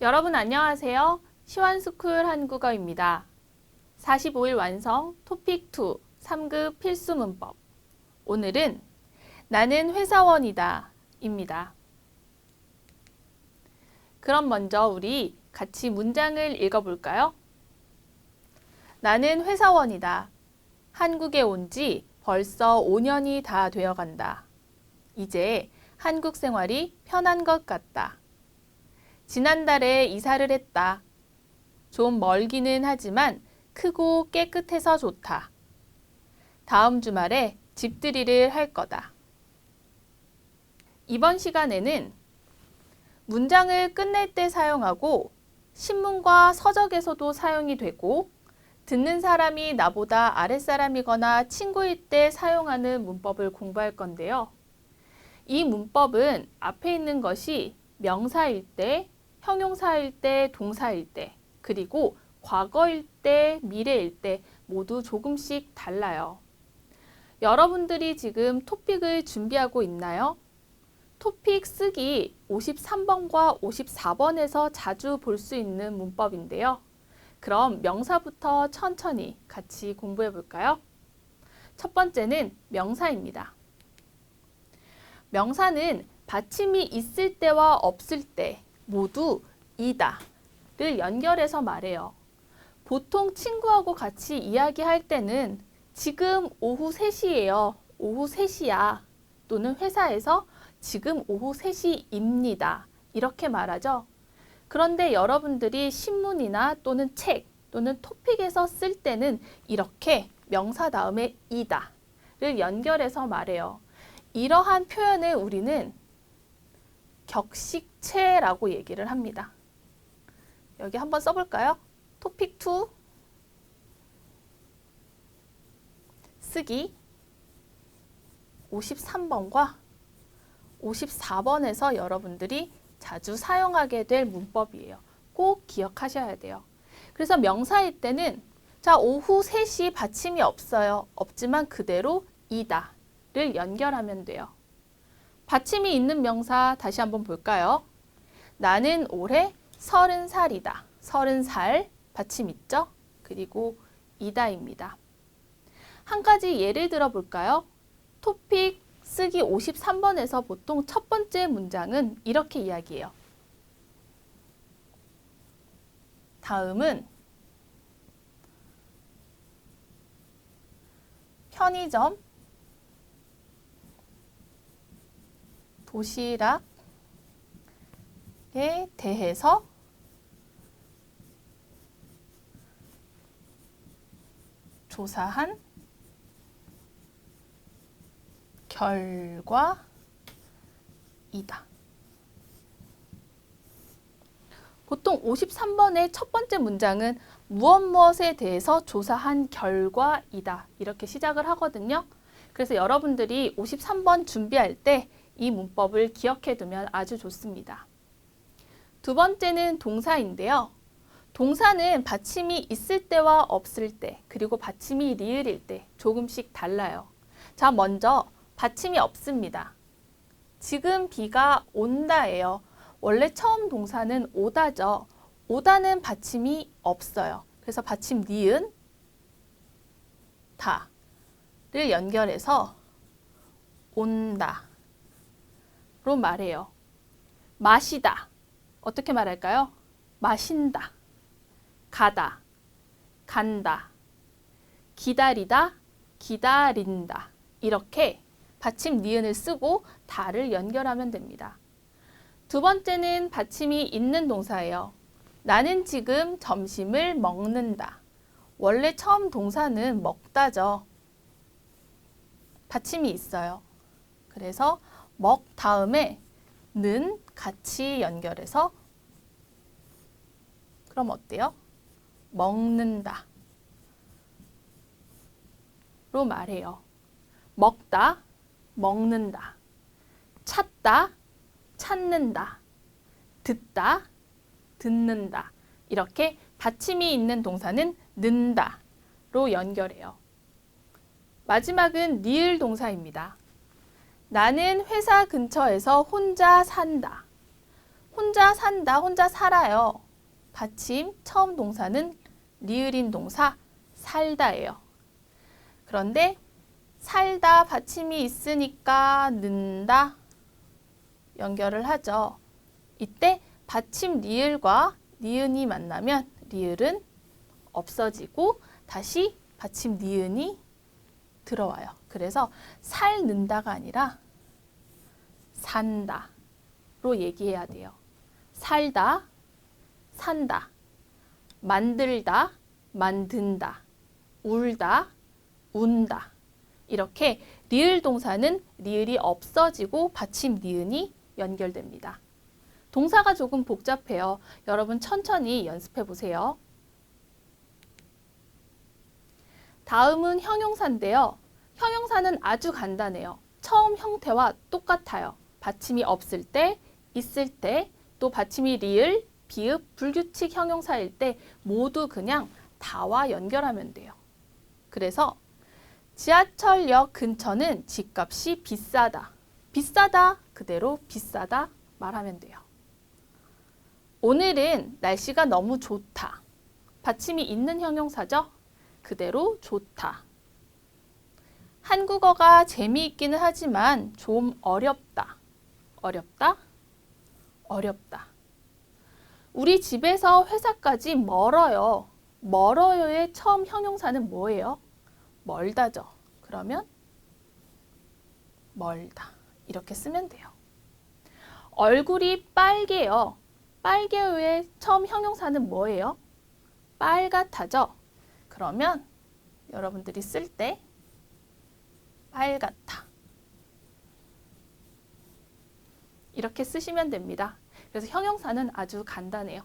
여러분 안녕하세요. 시원스쿨 한국어입니다. 45일 완성 토픽 2 3급 필수 문법. 오늘은 나는 회사원이다 입니다. 그럼 먼저 우리 같이 문장을 읽어볼까요? 나는 회사원이다. 한국에 온 지 벌써 5년이 다 되어 간다. 이제 한국 생활이 편한 것 같다. 지난달에 이사를 했다. 좀 멀기는 하지만 크고 깨끗해서 좋다. 다음 주말에 집들이를 할 거다. 이번 시간에는 문장을 끝낼 때 사용하고 신문과 서적에서도 사용이 되고 듣는 사람이 나보다 아랫사람이거나 친구일 때 사용하는 문법을 공부할 건데요. 이 문법은 앞에 있는 것이 명사일 때, 형용사일 때, 동사일 때, 그리고 과거일 때, 미래일 때 모두 조금씩 달라요. 여러분들이 지금 토픽을 준비하고 있나요? 토픽 쓰기 53번과 54번에서 자주 볼 수 있는 문법인데요. 그럼 명사부터 천천히 같이 공부해 볼까요? 첫 번째는 명사입니다. 명사는 받침이 있을 때와 없을 때 모두 이다를 연결해서 말해요. 보통 친구하고 같이 이야기할 때는 지금 오후 3시예요. 오후 3시야. 또는 회사에서 지금 오후 3시입니다. 이렇게 말하죠. 그런데 여러분들이 신문이나 또는 책 또는 토픽에서 쓸 때는 이렇게 명사 다음에 이다를 연결해서 말해요. 이러한 표현을 우리는 격식체라고 얘기를 합니다. 여기 한번 써볼까요? 토픽 2 쓰기 53번과 54번에서 여러분들이 자주 사용하게 될 문법이에요. 꼭 기억하셔야 돼요. 그래서 명사일 때는 자 오후 3시 받침이 없어요. 없지만 그대로 이다를 연결하면 돼요. 받침이 있는 명사 다시 한번 볼까요? 나는 올해 서른 살이다. 서른 살 받침 있죠? 그리고 이다입니다. 한 가지 예를 들어 볼까요? 토픽 쓰기 53번에서 보통 첫 번째 문장은 이렇게 이야기해요. 다음은 편의점, 도시락에 대해서 조사한 결과이다. 보통 53번의 첫 번째 문장은 무엇 무엇에 대해서 조사한 결과이다. 이렇게 시작을 하거든요. 그래서 여러분들이 53번 준비할 때 이 문법을 기억해 두면 아주 좋습니다. 두 번째는 동사인데요. 동사는 받침이 있을 때와 없을 때, 그리고 받침이 리을일 때 조금씩 달라요. 자, 먼저 받침이 없습니다. 지금 비가 온다예요. 원래 처음 동사는 오다죠. 오다는 받침이 없어요. 그래서 받침 니은 다를 연결해서 온다 로 말해요. 마시다. 어떻게 말할까요? 마신다. 가다. 간다. 기다리다. 기다린다. 이렇게 받침 니은을 쓰고 다를 연결하면 됩니다. 두 번째는 받침이 있는 동사예요. 나는 지금 점심을 먹는다. 원래 처음 동사는 먹다죠. 받침이 있어요. 그래서 먹 다음에 는 같이 연결해서 그럼 어때요? 먹는다. 로 말해요. 먹다, 먹는다. 찾다, 찾는다. 듣다, 듣는다. 이렇게 받침이 있는 동사는 는다로 연결해요. 마지막은 니을 동사입니다. 나는 회사 근처에서 혼자 산다. 혼자 산다, 혼자 살아요. 받침 처음 동사는 리을인 동사 살다예요. 그런데 살다 받침이 있으니까 는다 연결을 하죠. 이때 받침 리을과 니은이 만나면 리을은 없어지고 다시 받침 니은이 들어와요. 그래서 살는다가 아니라 산다로 얘기해야 돼요. 살다, 산다, 만들다, 만든다, 울다, 운다. 이렇게 리을 동사는 리을이 없어지고 받침 니은이 연결됩니다. 동사가 조금 복잡해요. 여러분 천천히 연습해 보세요. 다음은 형용사인데요. 형용사는 아주 간단해요. 처음 형태와 똑같아요. 받침이 없을 때, 있을 때, 또 받침이 리을, 비읍, 불규칙 형용사일 때 모두 그냥 다와 연결하면 돼요. 그래서 지하철역 근처는 집값이 비싸다. 비싸다 그대로 비싸다 말하면 돼요. 오늘은 날씨가 너무 좋다. 받침이 있는 형용사죠? 그대로 좋다. 한국어가 재미있기는 하지만 좀 어렵다. 어렵다? 어렵다. 우리 집에서 회사까지 멀어요. 멀어요의 처음 형용사는 뭐예요? 멀다죠. 그러면 멀다. 이렇게 쓰면 돼요. 얼굴이 빨개요. 빨개요의 처음 형용사는 뭐예요? 빨갛다죠. 그러면 여러분들이 쓸때 빨갛다. 이렇게 쓰시면 됩니다. 그래서 형용사는 아주 간단해요.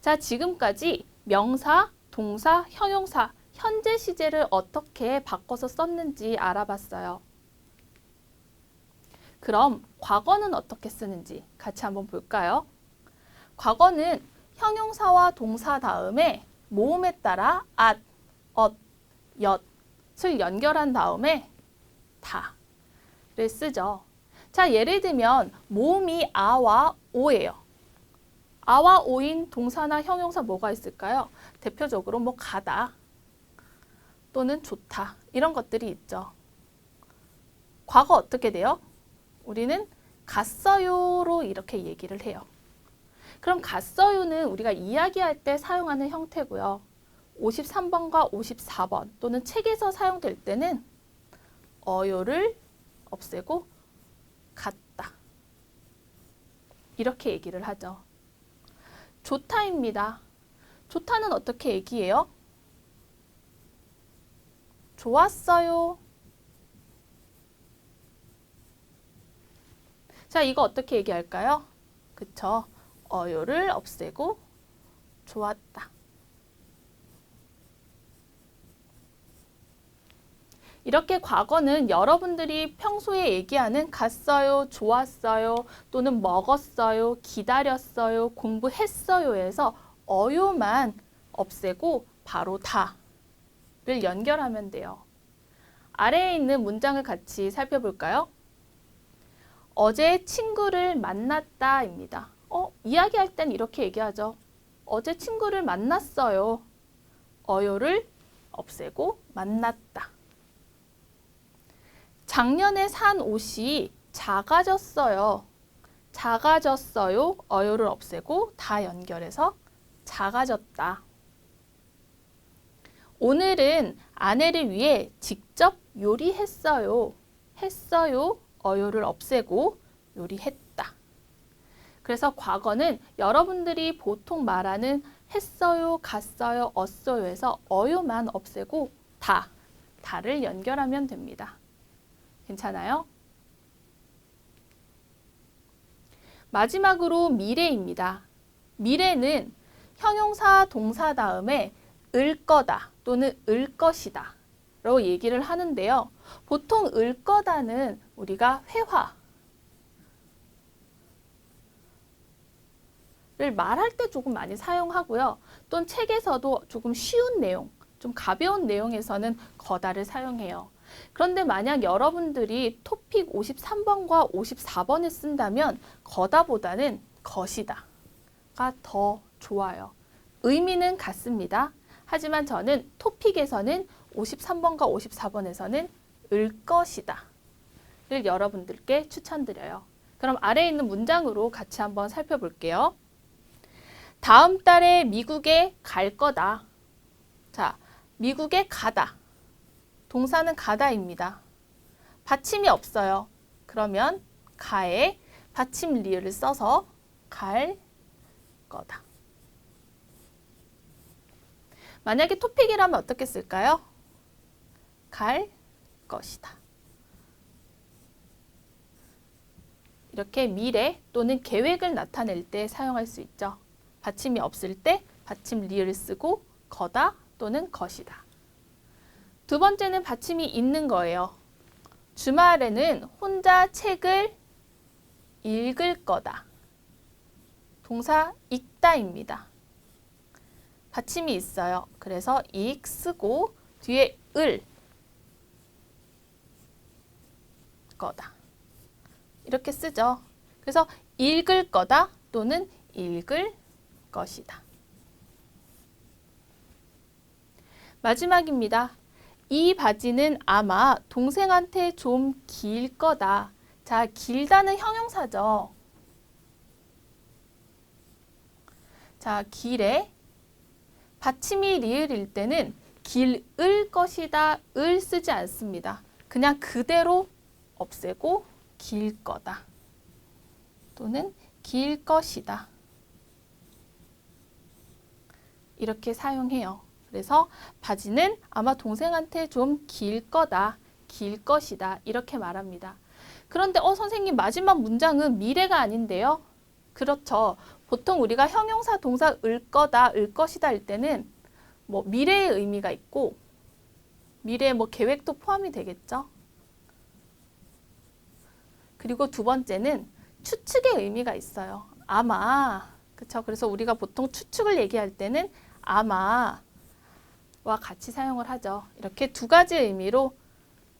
자, 지금까지 명사, 동사, 형용사, 현재 시제를 어떻게 바꿔서 썼는지 알아봤어요. 그럼 과거는 어떻게 쓰는지 같이 한번 볼까요? 과거는 형용사와 동사 다음에 모음에 따라 at, 엇, 엿을 연결한 다음에 다를 쓰죠. 자, 예를 들면 모음이 아와 오예요. 아와 오인 동사나 형용사 뭐가 있을까요? 대표적으로 뭐 가다 또는 좋다 이런 것들이 있죠. 과거 어떻게 돼요? 우리는 갔어요로 이렇게 얘기를 해요. 그럼 갔어요는 우리가 이야기할 때 사용하는 형태고요. 53번과 54번 또는 책에서 사용될 때는 어요를 없애고 갔다. 이렇게 얘기를 하죠. 좋다입니다. 좋다는 어떻게 얘기해요? 좋았어요. 자, 이거 어떻게 얘기할까요? 그쵸? 어요를 없애고 좋았다. 이렇게 과거는 여러분들이 평소에 얘기하는 갔어요, 좋았어요, 또는 먹었어요, 기다렸어요, 공부했어요에서 어요만 없애고 바로 다를 연결하면 돼요. 아래에 있는 문장을 같이 살펴볼까요? 어제 친구를 만났다입니다. 어, 이야기할 땐 이렇게 얘기하죠. 어제 친구를 만났어요. 어요를 없애고 만났다. 작년에 산 옷이 작아졌어요. 작아졌어요. 어요를 없애고 다 연결해서 작아졌다. 오늘은 아내를 위해 직접 요리했어요. 했어요. 어요를 없애고 요리했다. 그래서 과거는 여러분들이 보통 말하는 했어요, 갔어요, 얻어요에서 어요만 없애고 다, 다를 연결하면 됩니다. 괜찮아요? 마지막으로 미래입니다. 미래는 형용사 동사 다음에 을 거다 또는 을 것이다 라고 얘기를 하는데요. 보통 을 거다는 우리가 회화 를 말할 때 조금 많이 사용하고요. 또는 책에서도 조금 쉬운 내용, 좀 가벼운 내용에서는 거다를 사용해요. 그런데 만약 여러분들이 토픽 53번과 54번을 쓴다면 거다보다는 것이다가 더 좋아요. 의미는 같습니다. 하지만 저는 토픽에서는 53번과 54번에서는 을 것이다. 를 여러분들께 추천드려요. 그럼 아래에 있는 문장으로 같이 한번 살펴볼게요. 다음 달에 미국에 갈 거다. 자, 미국에 가다. 동사는 가다입니다. 받침이 없어요. 그러면 가에 받침 리을을 써서 갈 거다. 만약에 토픽이라면 어떻게 쓸까요? 갈 것이다. 이렇게 미래 또는 계획을 나타낼 때 사용할 수 있죠. 받침이 없을 때 받침 리을 쓰고 거다 또는 것이다. 두 번째는 받침이 있는 거예요. 주말에는 혼자 책을 읽을 거다. 동사 읽다입니다. 받침이 있어요. 그래서 읽 쓰고 뒤에 을 거다. 이렇게 쓰죠. 그래서 읽을 거다 또는 읽을 것이다. 마지막입니다. 이 바지는 아마 동생한테 좀 길 거다. 자, 길다는 형용사죠. 자, 길에 받침이 리을일 때는 길을 것이다, 을 쓰지 않습니다. 그냥 그대로 없애고 길 거다. 또는 길 것이다. 이렇게 사용해요. 그래서 바지는 아마 동생한테 좀 길 거다, 길 것이다 이렇게 말합니다. 그런데 어 선생님 마지막 문장은 미래가 아닌데요? 그렇죠. 보통 우리가 형용사 동사 을 거다, 을 것이다 일 때는 뭐 미래의 의미가 있고 미래의 뭐 계획도 포함이 되겠죠. 그리고 두 번째는 추측의 의미가 있어요. 아마 그렇죠. 그래서 우리가 보통 추측을 얘기할 때는 아마와 같이 사용을 하죠. 이렇게 두 가지 의미로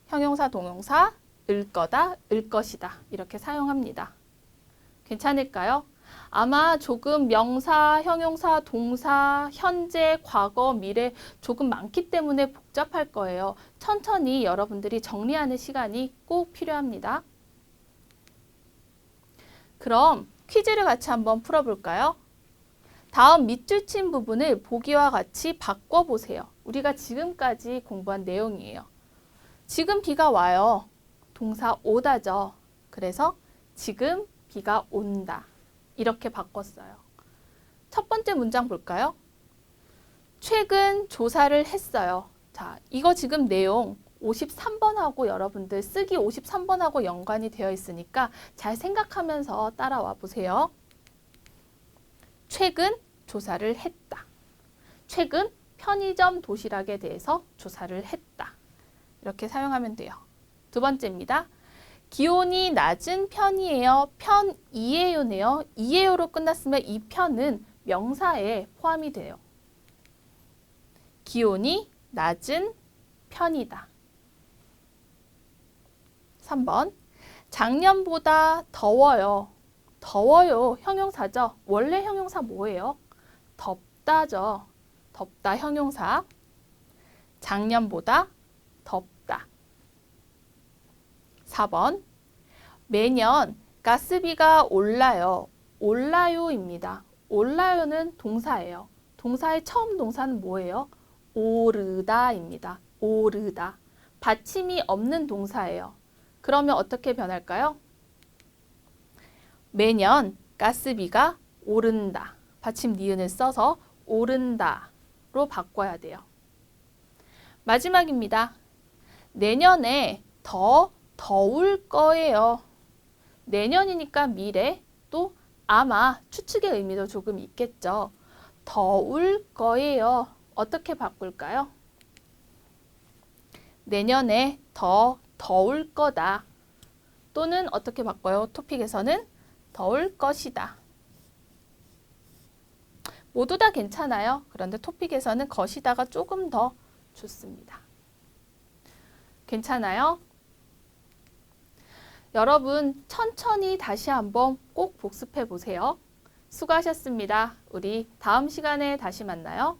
형용사, 동용사, 을 거다, 을 것이다 이렇게 사용합니다. 괜찮을까요? 아마 조금 명사, 형용사, 동사, 현재, 과거, 미래 조금 많기 때문에 복잡할 거예요. 천천히 여러분들이 정리하는 시간이 꼭 필요합니다. 그럼 퀴즈를 같이 한번 풀어볼까요? 다음 밑줄 친 부분을 보기와 같이 바꿔보세요. 우리가 지금까지 공부한 내용이에요. 지금 비가 와요. 동사 오다죠. 그래서 지금 비가 온다. 이렇게 바꿨어요. 첫 번째 문장 볼까요? 최근 조사를 했어요. 자, 이거 지금 내용 53번하고 여러분들 쓰기 53번하고 연관이 되어 있으니까 잘 생각하면서 따라와 보세요. 최근 조사를 했다. 최근 편의점 도시락에 대해서 조사를 했다. 이렇게 사용하면 돼요. 두 번째입니다. 기온이 낮은 편이에요. 편이에요네요. 이에요로 끝났으면 이 편은 명사에 포함이 돼요. 기온이 낮은 편이다. 3번. 작년보다 더워요. 더워요. 형용사죠. 원래 형용사 뭐예요? 덥다죠. 덥다 형용사. 작년보다 덥다. 4번. 매년 가스비가 올라요. 올라요입니다. 올라요는 동사예요. 동사의 처음 동사는 뭐예요? 오르다입니다. 오르다. 받침이 없는 동사예요. 그러면 어떻게 변할까요? 매년 가스비가 오른다. 받침 니은을 써서 오른다 로 바꿔야 돼요. 마지막입니다. 내년에 더 더울 거예요. 내년이니까 미래 또 아마 추측의 의미도 조금 있겠죠. 더울 거예요. 어떻게 바꿀까요? 내년에 더 더울 거다. 또는 어떻게 바꿔요? 토픽에서는 더울 것이다. 모두 다 괜찮아요. 그런데 토픽에서는 것이다가 조금 더 좋습니다. 괜찮아요? 여러분 천천히 다시 한번 꼭 복습해 보세요. 수고하셨습니다. 우리 다음 시간에 다시 만나요.